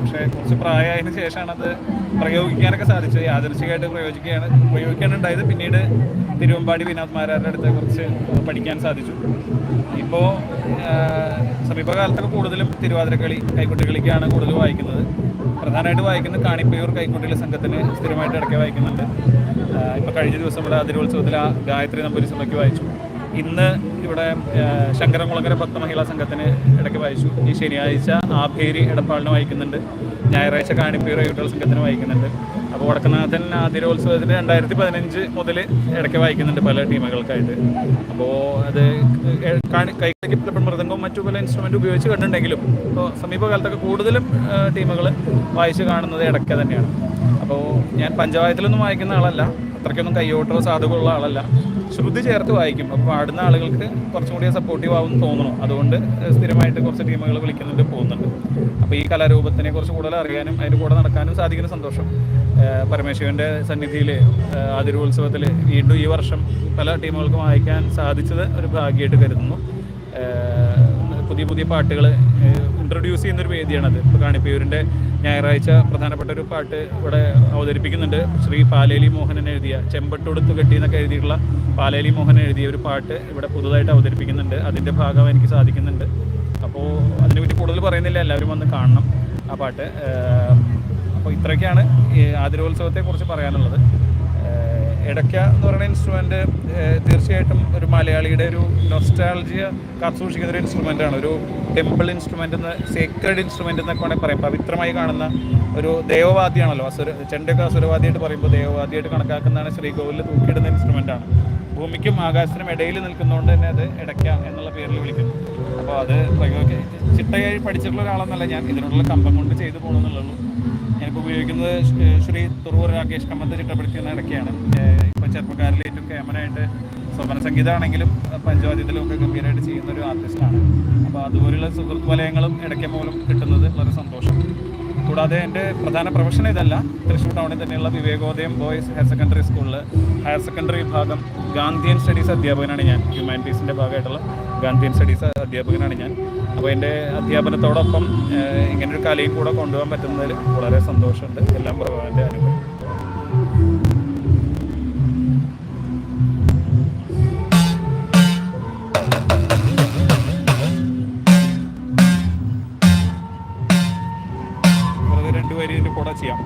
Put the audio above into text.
പക്ഷേ കുറച്ച് പ്രായമായതിനു ശേഷമാണ് അത് പ്രയോഗിക്കാനൊക്കെ സാധിച്ചത്. യാദർശികമായിട്ട് പ്രയോഗിക്കുകയാണ് പ്രയോഗിക്കാനുണ്ടായത് പിന്നീട് തിരുവമ്പാടി വിനോദ് മാരാരുടെ അടുത്ത് കുറച്ച് പഠിക്കാൻ സാധിച്ചു. ഇപ്പോൾ സമീപകാലത്തൊക്കെ കൂടുതലും തിരുവാതിരക്കളി കൈക്കുട്ടികളിക്കാണ് കൂടുതൽ വായിക്കുന്നത്. പ്രധാനമായിട്ട് വായിക്കുന്നത് കാണിപ്പയൂർ കൈക്കുട്ടികളെ സംഘത്തിന് സ്ഥിരമായിട്ട് ഇടയ്ക്ക് വായിക്കുന്നുണ്ട്. ഇപ്പോൾ കഴിഞ്ഞ ദിവസം ഇവിടെ അതിരോത്സവത്തിൽ ആ ഗായത്രി നമ്പൂരി സഭയ്ക്ക് വായിച്ചു. ഇന്ന് ഇവിടെ ശങ്കരംകുളങ്ങര ഭക്ത മഹിളാ സംഘത്തിന് ഇടയ്ക്ക് വായിച്ചു. ഈ ശനിയാഴ്ച ആഭേരി എടപ്പാളിന് വായിക്കുന്നുണ്ട്. ഞായറാഴ്ച കാണിപ്പേർ യൂട്ടൽ സംഘത്തിന് വായിക്കുന്നുണ്ട്. അപ്പോൾ വടക്കനാഥൻ ആതിരോത്സവത്തിന് രണ്ടായിരത്തി പതിനഞ്ച് മുതൽ ഇടയ്ക്ക് വായിക്കുന്നുണ്ട് പല ടീമുകൾക്കായിട്ട്. അപ്പോൾ അത് ഇപ്പോൾ മൃദംഗവും മറ്റു പല ഇൻസ്ട്രുമെന്റ് ഉപയോഗിച്ച് കണ്ടിട്ടുണ്ടെങ്കിലും ഇപ്പോൾ സമീപകാലത്തൊക്കെ കൂടുതലും ടീമുകൾ വായിച്ച് കാണുന്നത് ഇടയ്ക്ക് തന്നെയാണ്. അപ്പോൾ ഞാൻ പഞ്ചായത്തിലൊന്നും വായിക്കുന്ന ആളല്ല. അത്രയ്ക്കൊന്നും കയ്യോട്ടോ സാധുവുള്ള ആളല്ല. ശ്രുതി ചേർത്ത് വായിക്കും. അപ്പോൾ പാടുന്ന ആളുകൾക്ക് കുറച്ചും കൂടി സപ്പോർട്ടീവ് ആവും തോന്നുന്നു. അതുകൊണ്ട് സ്ഥിരമായിട്ട് കുറച്ച് ടീമുകൾ വിളിക്കുന്നുണ്ട് പോകുന്നുണ്ട്. അപ്പോൾ ഈ കലാരൂപത്തിനെ കുറിച്ച് കൂടുതൽ അറിയാനും അതിന്റെ കൂടെ നടക്കാനും സാധിക്കുന്ന സന്തോഷം. പരമേശ്വരന്റെ സന്നിധിയിൽ അതിരുത്സവത്തിൽ വീണ്ടും ഈ വർഷം പല ടീമുകൾക്കും വായിക്കാൻ സാധിച്ചത് ഒരു ഭാഗ്യമായിട്ട് കരുതുന്നു. പുതിയ പുതിയ പാട്ടുകൾ ഇൻട്രൊഡ്യൂസ് ചെയ്യുന്നൊരു വേദിയാണത്. ഇപ്പോൾ കാണിപ്പയൂരിന്റെ ഞായറാഴ്ച പ്രധാനപ്പെട്ട ഒരു പാട്ട് ഇവിടെ അവതരിപ്പിക്കുന്നുണ്ട്. ശ്രീ പാലേലി മോഹനൻ എഴുതിയ ചെമ്പട്ടൊടുത്ത് കെട്ടി എന്നൊക്കെ എഴുതിയിട്ടുള്ള പാലേലി മോഹൻ എഴുതിയ ഒരു പാട്ട് ഇവിടെ പുതുതായിട്ട് അവതരിപ്പിക്കുന്നുണ്ട്. അതിന്റെ ഭാഗം എനിക്ക് സാധിക്കുന്നുണ്ട്. അപ്പോൾ അതിനെപ്പറ്റി കൂടുതൽ പറയുന്നില്ല. എല്ലാവരും വന്ന് കാണണം ആ പാട്ട്. അപ്പോൾ ഇത്രയൊക്കെയാണ് ആതിരോത്സവത്തെക്കുറിച്ച് പറയാനുള്ളത്. ഏഹ് എടയ്ക്ക എന്ന് പറയുന്ന ഇൻസ്ട്രുമെന്റ് തീർച്ചയായിട്ടും ഒരു മലയാളിയുടെ ഒരു നൊസ്റ്റാൾജിയ കാത്തുസൂക്ഷിക്കുന്ന ഒരു ഇൻസ്ട്രുമെന്റ് ആണ്. ഒരു ടെമ്പിൾ ഇൻസ്ട്രുമെന്റ് എന്ന് സേക്രഡ് ഇൻസ്ട്രുമെന്റ് എന്നൊക്കെ വേണമെങ്കിൽ പറയാം. പവിത്രമായി കാണുന്ന ഒരു ദേവവാദ്യമാണല്ലോ. അസുര ചെണ്ടൊക്കെ അസുരവാദിയായിട്ട് പറയുമ്പോൾ ദേവവാദിയായിട്ട് കണക്കാക്കുന്നതാണ് ശ്രീകോവിലിൽ തൂക്കിയിടുന്ന ഇൻസ്ട്രുമെന്റ് ആണ്. ഭൂമിക്കും ആകാശത്തിനും ഇടയിൽ നിൽക്കുന്നതുകൊണ്ട് തന്നെ അത് ഇടയ്ക്ക എന്നുള്ള പേരിൽ വിളിക്കുന്നു. അപ്പോൾ അത് ചിട്ടയായി പഠിച്ചിട്ടുള്ള ഒരാളെന്നല്ല ഞാൻ. ഇതിനുള്ള കമ്പം കൊണ്ട് ചെയ്തു പോകണമെന്നുള്ളൂ ഞാനിപ്പോൾ ഉപയോഗിക്കുന്നത് ശ്രീ- തുറൂർ രാകേഷ് കമ്മത്ത് ചിട്ടപ്പെടുത്തിയെന്ന ഇടയ്ക്കാണ്. ഇപ്പോൾ ചെറുപ്പക്കാരിൽ ഏറ്റവും കേമനായിട്ട് സ്വപ്ന സംഗീതമാണെങ്കിലും പഞ്ചവാദ്യത്തിലും ഒക്കെ ഗംഭീരമായിട്ട് ചെയ്യുന്ന ഒരു ആർട്ടിസ്റ്റാണ് അപ്പോൾ അതുപോലെയുള്ള സുഹൃത്ത് വലയങ്ങളും ഇടയ്ക്ക് മൂലം കിട്ടുന്നത് വളരെ സന്തോഷം കൂടാതെ എന്റെ പ്രധാന പ്രൊഫഷൻ ഇതല്ല. തൃശ്ശൂർ ടൗണിൽ തന്നെയുള്ള വിവേകോദയം ബോയ്സ് ഹയർ സെക്കൻഡറി സ്കൂളിൽ ഹയർ സെക്കൻഡറി വിഭാഗം ഗാന്ധിയൻ സ്റ്റഡീസ് അധ്യാപകനാണ് ഞാൻ. ഹ്യൂമാനിറ്റീസിന്റെ ഭാഗമായിട്ടുള്ള ഗാന്ധിയൻ സ്റ്റഡീസ് അധ്യാപകനാണ് ഞാൻ. അപ്പോൾ എന്റെ അധ്യാപനത്തോടൊപ്പം ഇങ്ങനൊരു കലയും കൂടെ കൊണ്ടുപോകാൻ പറ്റുന്നതിൽ വളരെ സന്തോഷമുണ്ട്. എല്ലാം എന്റെ അനുഗ്രഹം. ചെയ്യാം